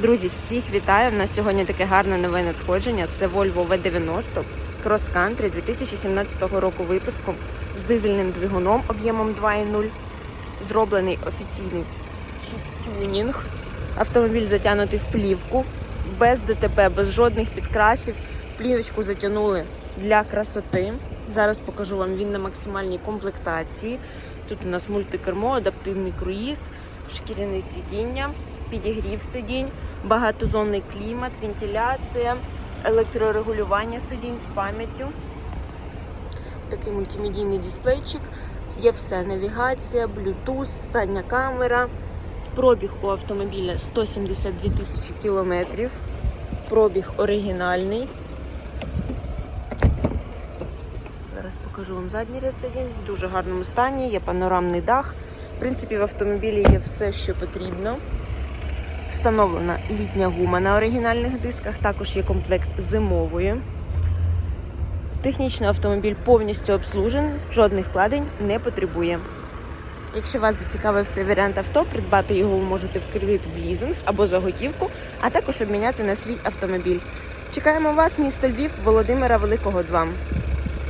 Друзі, всіх вітаю! У нас сьогодні таке гарне нове надходження. Це Volvo V90 Cross Country 2017 року випуску з дизельним двигуном об'ємом 2.0. Зроблений офіційний тюнінг. Автомобіль затягнутий в плівку, без ДТП, без жодних підкрасів. Плівочку затягнули для красоти. Зараз покажу вам він на максимальній комплектації. Тут у нас мультикермо, адаптивний круїз, шкіряне сидіння, підігрів сидінь, багатозонний клімат, вентиляція, електрорегулювання сидінь з пам'яттю. Такий мультимедійний дисплейчик. Є все: навігація, Bluetooth, задня камера. Пробіг у автомобіля 172 тисячі кілометрів. Пробіг оригінальний. Зараз покажу вам задній ряд сидінь. В дуже гарному стані, є панорамний дах. В принципі, в автомобілі є все, що потрібно. Встановлена літня гума на оригінальних дисках, також є комплект зимової. Технічно автомобіль повністю обслужений, жодних вкладень не потребує. Якщо вас зацікавив цей варіант авто, придбати його ви можете в кредит в лізинг або за готівку, а також обміняти на свій автомобіль. Чекаємо вас, місто Львів, Володимира Великого 2.